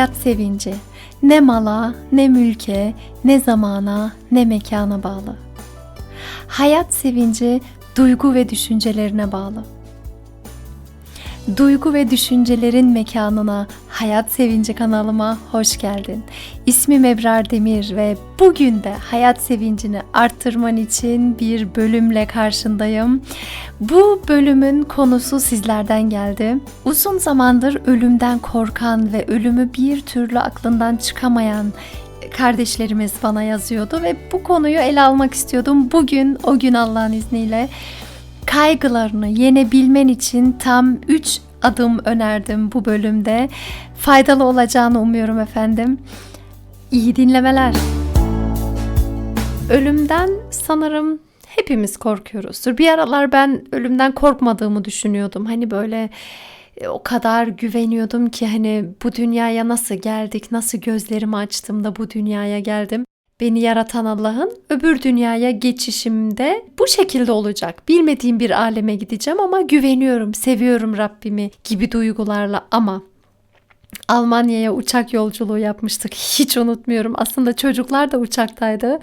hayat sevinci ne mala, ne mülke, ne zamana, ne mekana bağlı. Hayat sevinci duygu ve düşüncelerine bağlı. Duygu ve düşüncelerin mekanına Hayat Sevinci kanalıma hoş geldin. İsmim Ebrar Demir ve bugün de hayat sevincini arttırman için bir bölümle karşındayım. Bu bölümün konusu sizlerden geldi. Uzun zamandır ölümden korkan ve ölümü bir türlü aklından çıkamayan kardeşlerimiz bana yazıyordu ve bu konuyu ele almak istiyordum. Bugün o gün Allah'ın izniyle kaygılarını yenebilmen için tam 3 adım önerdim bu bölümde. Faydalı olacağını umuyorum efendim. İyi dinlemeler. Ölümden sanırım hepimiz korkuyoruzdur. Bir aralar ben ölümden korkmadığımı düşünüyordum. Hani böyle e, o kadar güveniyordum ki hani bu dünyaya nasıl geldik, nasıl gözlerimi açtım da bu dünyaya geldim beni yaratan Allah'ın öbür dünyaya geçişimde bu şekilde olacak. Bilmediğim bir aleme gideceğim ama güveniyorum, seviyorum Rabbimi gibi duygularla ama Almanya'ya uçak yolculuğu yapmıştık. Hiç unutmuyorum. Aslında çocuklar da uçaktaydı.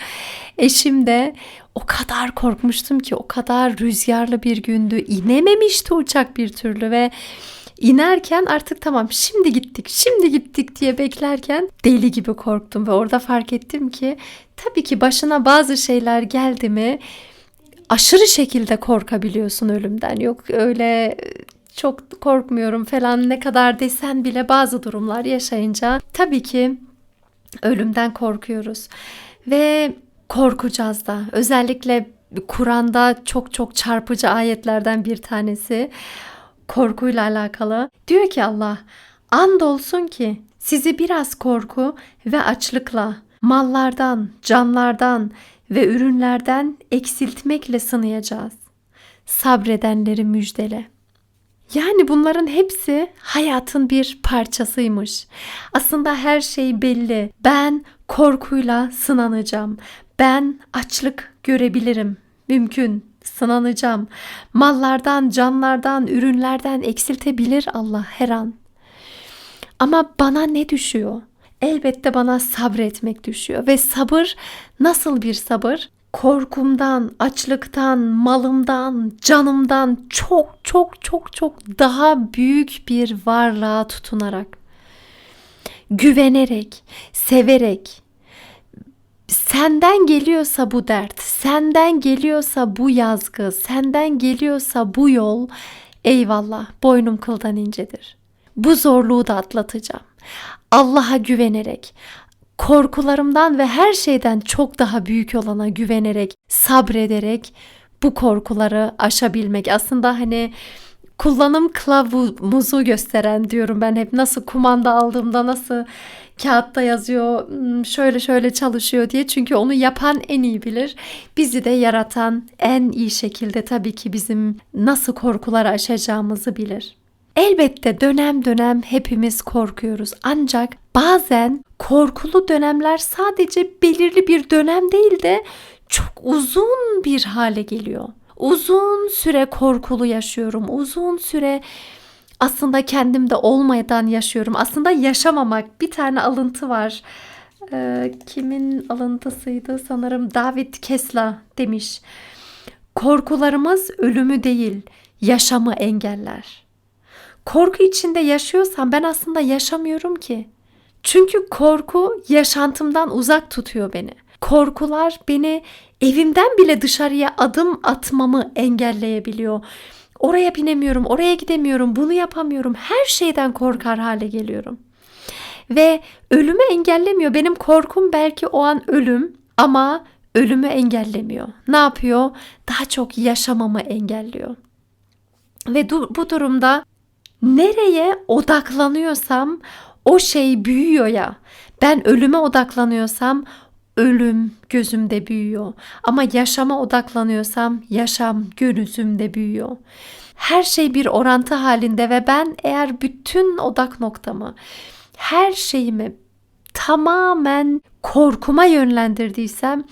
Eşim de o kadar korkmuştum ki o kadar rüzgarlı bir gündü. İnememişti uçak bir türlü ve İnerken artık tamam şimdi gittik, şimdi gittik diye beklerken deli gibi korktum ve orada fark ettim ki tabii ki başına bazı şeyler geldi mi aşırı şekilde korkabiliyorsun ölümden. Yok öyle çok korkmuyorum falan ne kadar desen bile bazı durumlar yaşayınca tabii ki ölümden korkuyoruz. Ve korkacağız da. Özellikle Kur'an'da çok çok çarpıcı ayetlerden bir tanesi korkuyla alakalı. Diyor ki Allah, andolsun ki sizi biraz korku ve açlıkla, mallardan, canlardan ve ürünlerden eksiltmekle sınayacağız. Sabredenleri müjdele. Yani bunların hepsi hayatın bir parçasıymış. Aslında her şey belli. Ben korkuyla sınanacağım. Ben açlık görebilirim. Mümkün sınanacağım. Mallardan, canlardan, ürünlerden eksiltebilir Allah her an. Ama bana ne düşüyor? Elbette bana sabretmek düşüyor ve sabır nasıl bir sabır? Korkumdan, açlıktan, malımdan, canımdan çok çok çok çok daha büyük bir varlığa tutunarak güvenerek, severek, senden geliyorsa bu dert, senden geliyorsa bu yazgı, senden geliyorsa bu yol, eyvallah boynum kıldan incedir. Bu zorluğu da atlatacağım. Allah'a güvenerek, korkularımdan ve her şeyden çok daha büyük olana güvenerek, sabrederek bu korkuları aşabilmek. Aslında hani kullanım kılavuzu gösteren diyorum ben hep nasıl kumanda aldığımda nasıl kağıtta yazıyor hmm, şöyle şöyle çalışıyor diye çünkü onu yapan en iyi bilir. Bizi de yaratan en iyi şekilde tabii ki bizim nasıl korkuları aşacağımızı bilir. Elbette dönem dönem hepimiz korkuyoruz ancak bazen korkulu dönemler sadece belirli bir dönem değil de çok uzun bir hale geliyor. Uzun süre korkulu yaşıyorum. Uzun süre aslında kendimde olmadan yaşıyorum. Aslında yaşamamak. Bir tane alıntı var. Ee, kimin alıntısıydı? Sanırım David Kesla demiş. Korkularımız ölümü değil, yaşamı engeller. Korku içinde yaşıyorsam ben aslında yaşamıyorum ki. Çünkü korku yaşantımdan uzak tutuyor beni. Korkular beni evimden bile dışarıya adım atmamı engelleyebiliyor. Oraya binemiyorum, oraya gidemiyorum, bunu yapamıyorum. Her şeyden korkar hale geliyorum. Ve ölümü engellemiyor. Benim korkum belki o an ölüm ama ölümü engellemiyor. Ne yapıyor? Daha çok yaşamamı engelliyor. Ve bu durumda nereye odaklanıyorsam o şey büyüyor ya. Ben ölüme odaklanıyorsam ölüm gözümde büyüyor. Ama yaşama odaklanıyorsam yaşam gözümde büyüyor. Her şey bir orantı halinde ve ben eğer bütün odak noktamı, her şeyimi tamamen korkuma yönlendirdiysem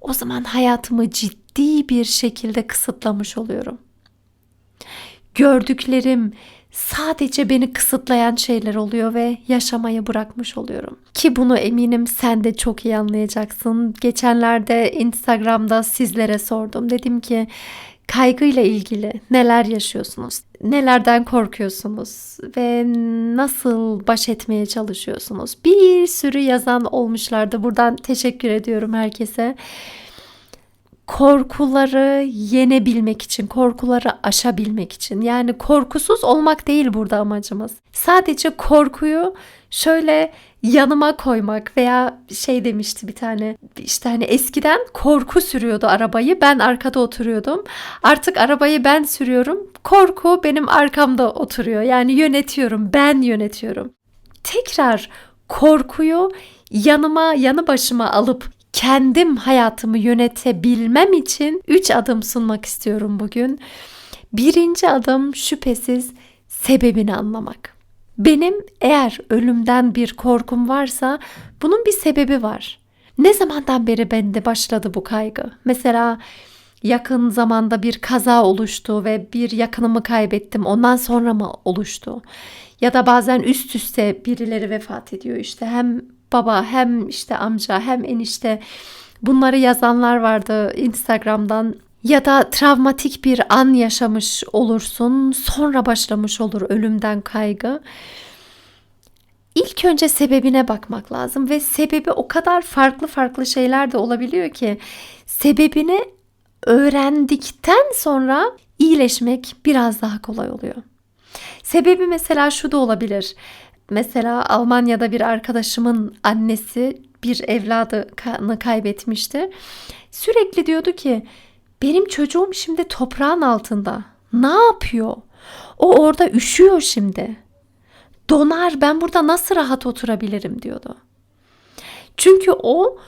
o zaman hayatımı ciddi bir şekilde kısıtlamış oluyorum. Gördüklerim, sadece beni kısıtlayan şeyler oluyor ve yaşamayı bırakmış oluyorum. Ki bunu eminim sen de çok iyi anlayacaksın. Geçenlerde Instagram'da sizlere sordum. Dedim ki kaygıyla ilgili neler yaşıyorsunuz? Nelerden korkuyorsunuz ve nasıl baş etmeye çalışıyorsunuz? Bir sürü yazan olmuşlardı. Buradan teşekkür ediyorum herkese korkuları yenebilmek için, korkuları aşabilmek için. Yani korkusuz olmak değil burada amacımız. Sadece korkuyu şöyle yanıma koymak veya şey demişti bir tane işte hani eskiden korku sürüyordu arabayı ben arkada oturuyordum artık arabayı ben sürüyorum korku benim arkamda oturuyor yani yönetiyorum ben yönetiyorum tekrar korkuyu yanıma yanı başıma alıp kendim hayatımı yönetebilmem için 3 adım sunmak istiyorum bugün. Birinci adım şüphesiz sebebini anlamak. Benim eğer ölümden bir korkum varsa bunun bir sebebi var. Ne zamandan beri bende başladı bu kaygı? Mesela yakın zamanda bir kaza oluştu ve bir yakınımı kaybettim. Ondan sonra mı oluştu? Ya da bazen üst üste birileri vefat ediyor işte. Hem baba hem işte amca hem enişte bunları yazanlar vardı Instagram'dan ya da travmatik bir an yaşamış olursun sonra başlamış olur ölümden kaygı. İlk önce sebebine bakmak lazım ve sebebi o kadar farklı farklı şeyler de olabiliyor ki sebebini öğrendikten sonra iyileşmek biraz daha kolay oluyor. Sebebi mesela şu da olabilir. Mesela Almanya'da bir arkadaşımın annesi bir evladını kaybetmişti. Sürekli diyordu ki benim çocuğum şimdi toprağın altında. Ne yapıyor? O orada üşüyor şimdi. Donar ben burada nasıl rahat oturabilirim diyordu. Çünkü o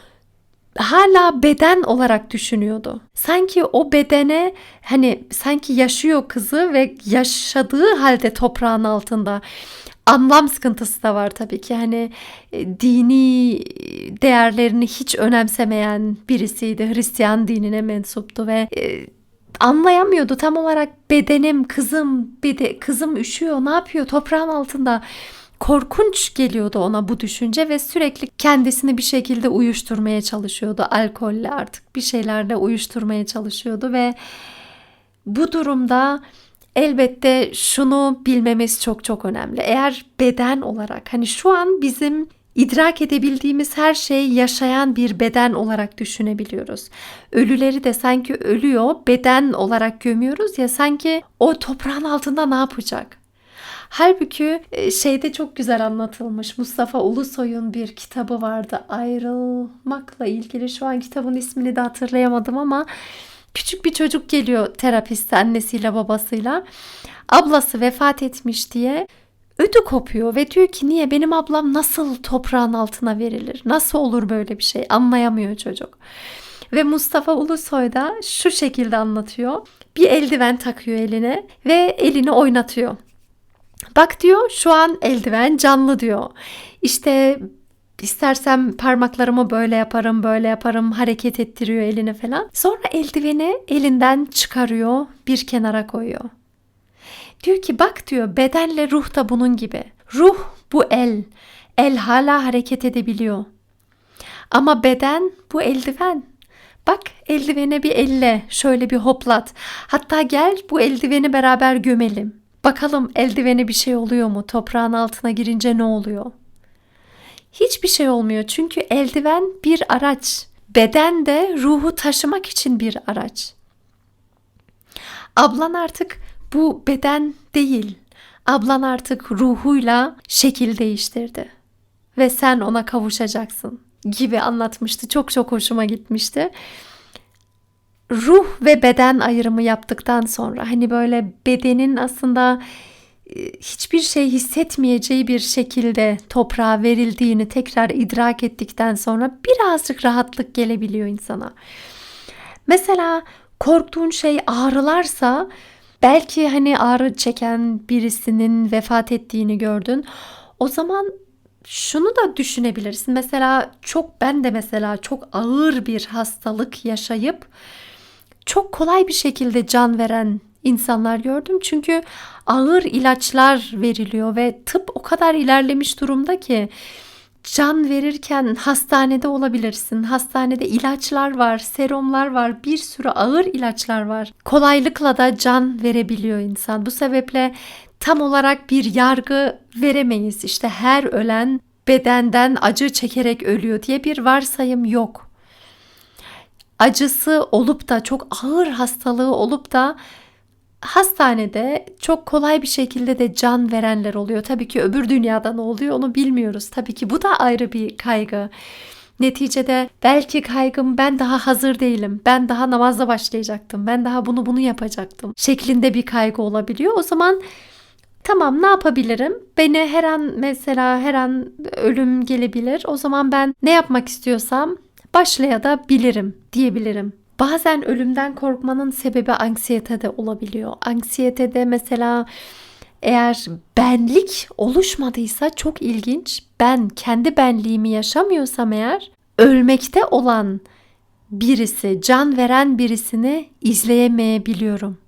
hala beden olarak düşünüyordu. Sanki o bedene hani sanki yaşıyor kızı ve yaşadığı halde toprağın altında anlam sıkıntısı da var tabii ki. Hani e, dini değerlerini hiç önemsemeyen birisiydi. Hristiyan dinine mensuptu ve e, anlayamıyordu tam olarak bedenim, kızım, bede, kızım üşüyor, ne yapıyor toprağın altında. Korkunç geliyordu ona bu düşünce ve sürekli kendisini bir şekilde uyuşturmaya çalışıyordu. Alkolle artık bir şeylerle uyuşturmaya çalışıyordu ve bu durumda elbette şunu bilmemiz çok çok önemli. Eğer beden olarak hani şu an bizim idrak edebildiğimiz her şeyi yaşayan bir beden olarak düşünebiliyoruz. Ölüleri de sanki ölüyor, beden olarak gömüyoruz ya sanki o toprağın altında ne yapacak? Halbuki e, şeyde çok güzel anlatılmış. Mustafa Ulusoy'un bir kitabı vardı. Ayrılmakla ilgili. Şu an kitabın ismini de hatırlayamadım ama Küçük bir çocuk geliyor terapiste annesiyle babasıyla. Ablası vefat etmiş diye ödü kopuyor ve diyor ki niye benim ablam nasıl toprağın altına verilir? Nasıl olur böyle bir şey? Anlayamıyor çocuk. Ve Mustafa Ulusoy da şu şekilde anlatıyor. Bir eldiven takıyor eline ve elini oynatıyor. Bak diyor şu an eldiven canlı diyor. İşte İstersem parmaklarımı böyle yaparım, böyle yaparım, hareket ettiriyor elini falan. Sonra eldiveni elinden çıkarıyor, bir kenara koyuyor. Diyor ki bak diyor bedenle ruh da bunun gibi. Ruh bu el. El hala hareket edebiliyor. Ama beden bu eldiven. Bak eldivene bir elle şöyle bir hoplat. Hatta gel bu eldiveni beraber gömelim. Bakalım eldivene bir şey oluyor mu? Toprağın altına girince ne oluyor? Hiçbir şey olmuyor. Çünkü eldiven bir araç. Beden de ruhu taşımak için bir araç. Ablan artık bu beden değil. Ablan artık ruhuyla şekil değiştirdi. Ve sen ona kavuşacaksın gibi anlatmıştı. Çok çok hoşuma gitmişti. Ruh ve beden ayrımı yaptıktan sonra hani böyle bedenin aslında hiçbir şey hissetmeyeceği bir şekilde toprağa verildiğini tekrar idrak ettikten sonra birazcık rahatlık gelebiliyor insana. Mesela korktuğun şey ağrılarsa belki hani ağrı çeken birisinin vefat ettiğini gördün. O zaman şunu da düşünebilirsin. Mesela çok ben de mesela çok ağır bir hastalık yaşayıp çok kolay bir şekilde can veren insanlar gördüm. Çünkü ağır ilaçlar veriliyor ve tıp o kadar ilerlemiş durumda ki can verirken hastanede olabilirsin. Hastanede ilaçlar var, serumlar var, bir sürü ağır ilaçlar var. Kolaylıkla da can verebiliyor insan. Bu sebeple tam olarak bir yargı veremeyiz. İşte her ölen bedenden acı çekerek ölüyor diye bir varsayım yok. Acısı olup da çok ağır hastalığı olup da hastanede çok kolay bir şekilde de can verenler oluyor. Tabii ki öbür dünyada ne oluyor onu bilmiyoruz. Tabii ki bu da ayrı bir kaygı. Neticede belki kaygım ben daha hazır değilim. Ben daha namazla başlayacaktım. Ben daha bunu bunu yapacaktım. Şeklinde bir kaygı olabiliyor. O zaman tamam ne yapabilirim? Beni her an mesela her an ölüm gelebilir. O zaman ben ne yapmak istiyorsam başlayabilirim diyebilirim. Bazen ölümden korkmanın sebebi anksiyete de olabiliyor. Anksiyetede mesela eğer benlik oluşmadıysa çok ilginç. Ben kendi benliğimi yaşamıyorsam eğer ölmekte olan birisi, can veren birisini izleyemeyebiliyorum.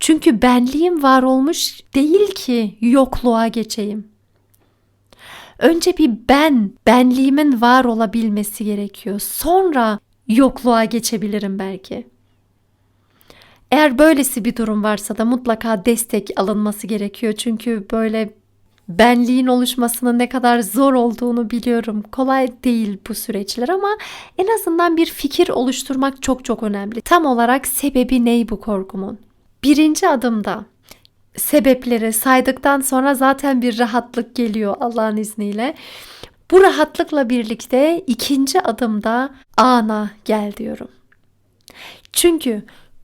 Çünkü benliğim var olmuş değil ki yokluğa geçeyim. Önce bir ben, benliğimin var olabilmesi gerekiyor. Sonra yokluğa geçebilirim belki. Eğer böylesi bir durum varsa da mutlaka destek alınması gerekiyor. Çünkü böyle benliğin oluşmasının ne kadar zor olduğunu biliyorum. Kolay değil bu süreçler ama en azından bir fikir oluşturmak çok çok önemli. Tam olarak sebebi ney bu korkumun? Birinci adımda sebepleri saydıktan sonra zaten bir rahatlık geliyor Allah'ın izniyle. Bu rahatlıkla birlikte ikinci adımda ana gel diyorum. Çünkü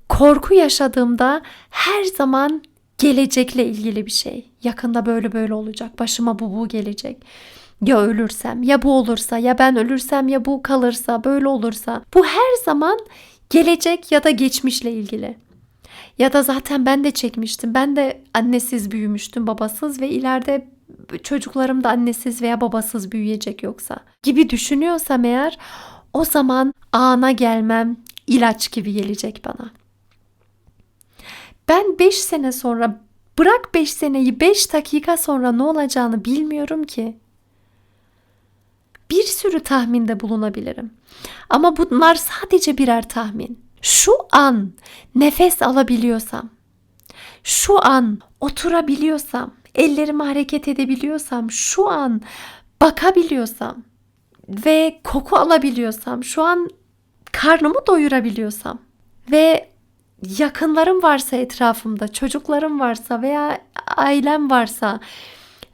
korku yaşadığımda her zaman gelecekle ilgili bir şey. Yakında böyle böyle olacak. Başıma bu bu gelecek. Ya ölürsem, ya bu olursa, ya ben ölürsem, ya bu kalırsa, böyle olursa. Bu her zaman gelecek ya da geçmişle ilgili. Ya da zaten ben de çekmiştim. Ben de annesiz büyümüştüm, babasız ve ileride çocuklarım da annesiz veya babasız büyüyecek yoksa gibi düşünüyorsam eğer o zaman ana gelmem ilaç gibi gelecek bana. Ben 5 sene sonra bırak 5 seneyi 5 dakika sonra ne olacağını bilmiyorum ki. Bir sürü tahminde bulunabilirim. Ama bunlar sadece birer tahmin. Şu an nefes alabiliyorsam, şu an oturabiliyorsam, ellerimi hareket edebiliyorsam, şu an bakabiliyorsam ve koku alabiliyorsam, şu an karnımı doyurabiliyorsam ve yakınlarım varsa etrafımda, çocuklarım varsa veya ailem varsa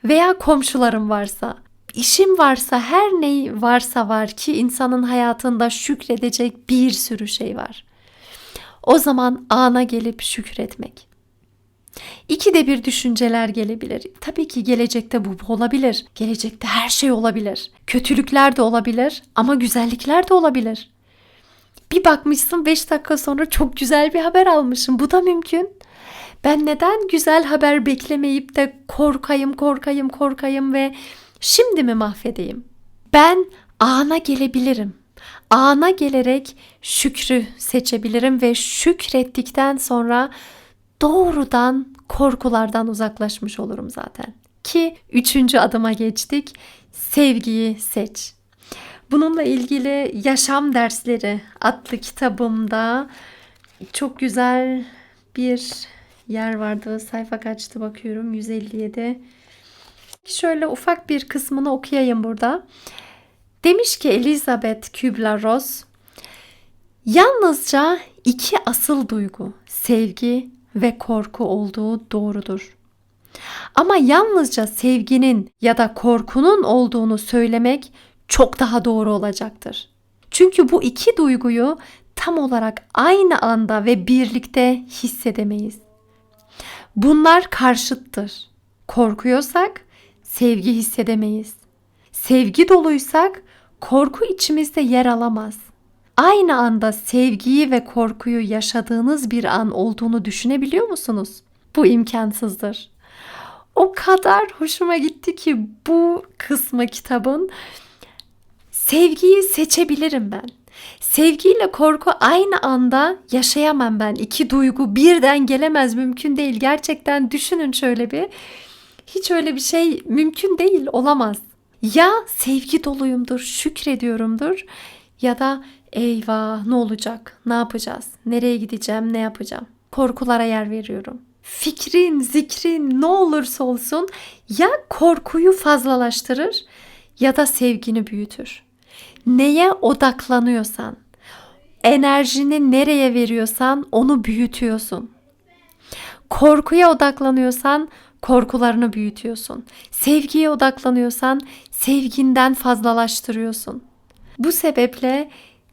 veya komşularım varsa, işim varsa, her ne varsa var ki insanın hayatında şükredecek bir sürü şey var. O zaman ana gelip şükretmek. İki de bir düşünceler gelebilir. Tabii ki gelecekte bu olabilir. Gelecekte her şey olabilir. Kötülükler de olabilir ama güzellikler de olabilir. Bir bakmışsın 5 dakika sonra çok güzel bir haber almışım. Bu da mümkün. Ben neden güzel haber beklemeyip de korkayım, korkayım, korkayım ve şimdi mi mahvedeyim? Ben ana gelebilirim. Ana gelerek şükrü seçebilirim ve şükrettikten sonra doğrudan korkulardan uzaklaşmış olurum zaten. Ki üçüncü adıma geçtik. Sevgiyi seç. Bununla ilgili Yaşam Dersleri adlı kitabımda çok güzel bir yer vardı. Sayfa kaçtı bakıyorum 157. Şöyle ufak bir kısmını okuyayım burada. Demiş ki Elizabeth Kübler-Ross, yalnızca iki asıl duygu, sevgi ve korku olduğu doğrudur. Ama yalnızca sevginin ya da korkunun olduğunu söylemek çok daha doğru olacaktır. Çünkü bu iki duyguyu tam olarak aynı anda ve birlikte hissedemeyiz. Bunlar karşıttır. Korkuyorsak sevgi hissedemeyiz. Sevgi doluysak korku içimizde yer alamaz. Aynı anda sevgiyi ve korkuyu yaşadığınız bir an olduğunu düşünebiliyor musunuz? Bu imkansızdır. O kadar hoşuma gitti ki bu kısmı kitabın sevgiyi seçebilirim ben. Sevgiyle korku aynı anda yaşayamam ben. İki duygu birden gelemez mümkün değil. Gerçekten düşünün şöyle bir. Hiç öyle bir şey mümkün değil, olamaz. Ya sevgi doluyumdur, şükrediyorumdur ya da eyvah ne olacak, ne yapacağız, nereye gideceğim, ne yapacağım. Korkulara yer veriyorum. Fikrin, zikrin ne olursa olsun ya korkuyu fazlalaştırır ya da sevgini büyütür. Neye odaklanıyorsan, enerjini nereye veriyorsan onu büyütüyorsun. Korkuya odaklanıyorsan korkularını büyütüyorsun. Sevgiye odaklanıyorsan sevginden fazlalaştırıyorsun. Bu sebeple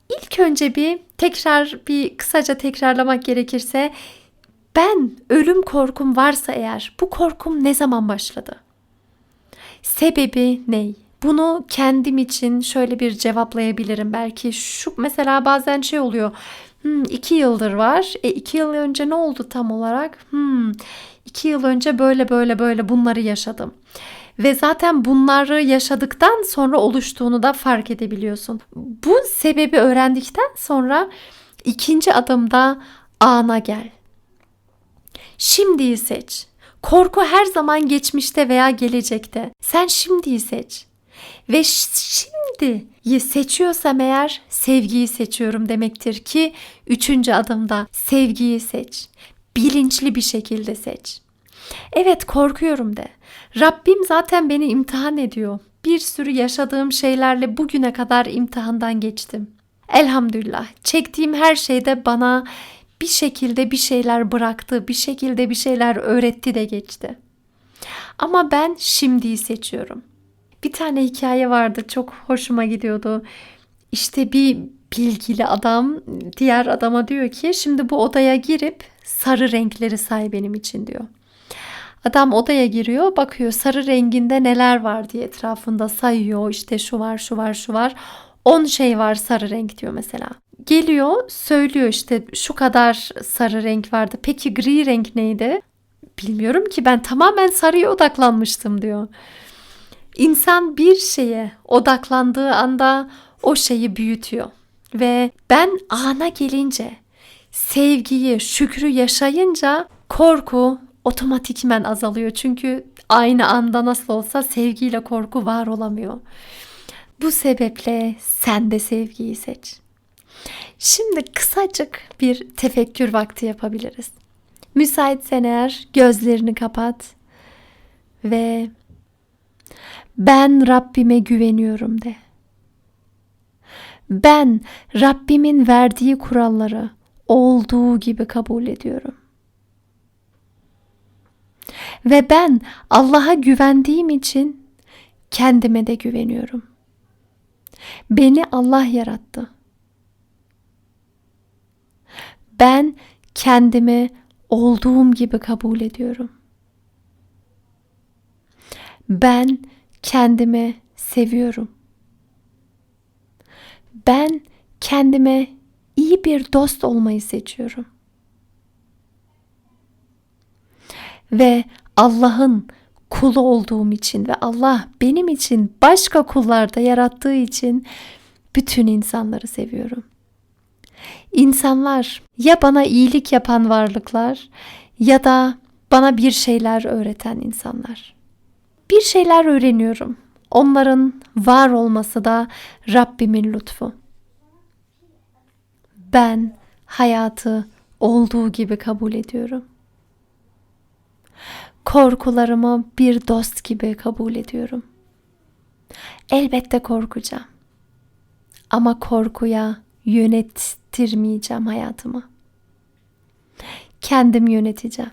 ilk önce bir tekrar bir kısaca tekrarlamak gerekirse ben ölüm korkum varsa eğer bu korkum ne zaman başladı? Sebebi ne? Bunu kendim için şöyle bir cevaplayabilirim belki. Şu mesela bazen şey oluyor. Hmm, iki yıldır var. E iki yıl önce ne oldu tam olarak? Hmm, iki yıl önce böyle böyle böyle bunları yaşadım. Ve zaten bunları yaşadıktan sonra oluştuğunu da fark edebiliyorsun. Bu sebebi öğrendikten sonra ikinci adımda ana gel. Şimdiyi seç. Korku her zaman geçmişte veya gelecekte. Sen şimdiyi seç. Ve şimdiyi seçiyorsam eğer sevgiyi seçiyorum demektir ki üçüncü adımda sevgiyi seç. Bilinçli bir şekilde seç. Evet korkuyorum de. Rabbim zaten beni imtihan ediyor. Bir sürü yaşadığım şeylerle bugüne kadar imtihandan geçtim. Elhamdülillah çektiğim her şeyde bana bir şekilde bir şeyler bıraktı, bir şekilde bir şeyler öğretti de geçti. Ama ben şimdiyi seçiyorum. Bir tane hikaye vardı çok hoşuma gidiyordu. İşte bir bilgili adam diğer adama diyor ki şimdi bu odaya girip sarı renkleri say benim için diyor. Adam odaya giriyor bakıyor sarı renginde neler var diye etrafında sayıyor işte şu var şu var şu var 10 şey var sarı renk diyor mesela. Geliyor söylüyor işte şu kadar sarı renk vardı peki gri renk neydi? Bilmiyorum ki ben tamamen sarıya odaklanmıştım diyor. İnsan bir şeye odaklandığı anda o şeyi büyütüyor. Ve ben ana gelince, sevgiyi, şükrü yaşayınca korku otomatikmen azalıyor. Çünkü aynı anda nasıl olsa sevgiyle korku var olamıyor. Bu sebeple sen de sevgiyi seç. Şimdi kısacık bir tefekkür vakti yapabiliriz. Müsaitsen eğer gözlerini kapat ve ben Rabbime güveniyorum de. Ben Rabbimin verdiği kuralları olduğu gibi kabul ediyorum. Ve ben Allah'a güvendiğim için kendime de güveniyorum. Beni Allah yarattı. Ben kendimi olduğum gibi kabul ediyorum. Ben kendimi seviyorum. Ben kendime iyi bir dost olmayı seçiyorum. Ve Allah'ın kulu olduğum için ve Allah benim için başka kullarda yarattığı için bütün insanları seviyorum. İnsanlar ya bana iyilik yapan varlıklar ya da bana bir şeyler öğreten insanlar. Bir şeyler öğreniyorum. Onların var olması da Rabbimin lütfu. Ben hayatı olduğu gibi kabul ediyorum. Korkularımı bir dost gibi kabul ediyorum. Elbette korkacağım. Ama korkuya yönettirmeyeceğim hayatımı. Kendim yöneteceğim.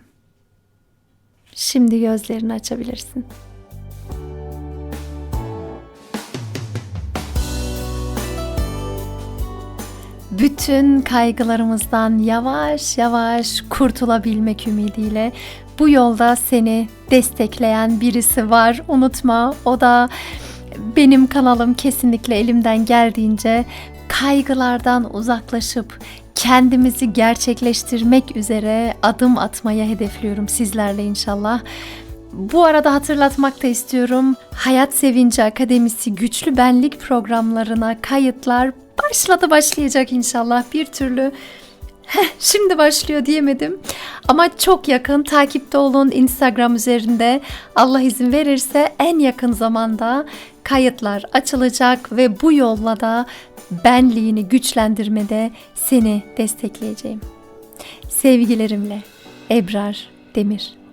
Şimdi gözlerini açabilirsin. bütün kaygılarımızdan yavaş yavaş kurtulabilmek ümidiyle bu yolda seni destekleyen birisi var. Unutma o da benim kanalım kesinlikle elimden geldiğince kaygılardan uzaklaşıp kendimizi gerçekleştirmek üzere adım atmaya hedefliyorum sizlerle inşallah. Bu arada hatırlatmak da istiyorum. Hayat Sevinci Akademisi Güçlü Benlik programlarına kayıtlar başladı başlayacak inşallah bir türlü şimdi başlıyor diyemedim. Ama çok yakın takipte olun Instagram üzerinde. Allah izin verirse en yakın zamanda kayıtlar açılacak ve bu yolla da benliğini güçlendirmede seni destekleyeceğim. Sevgilerimle Ebrar Demir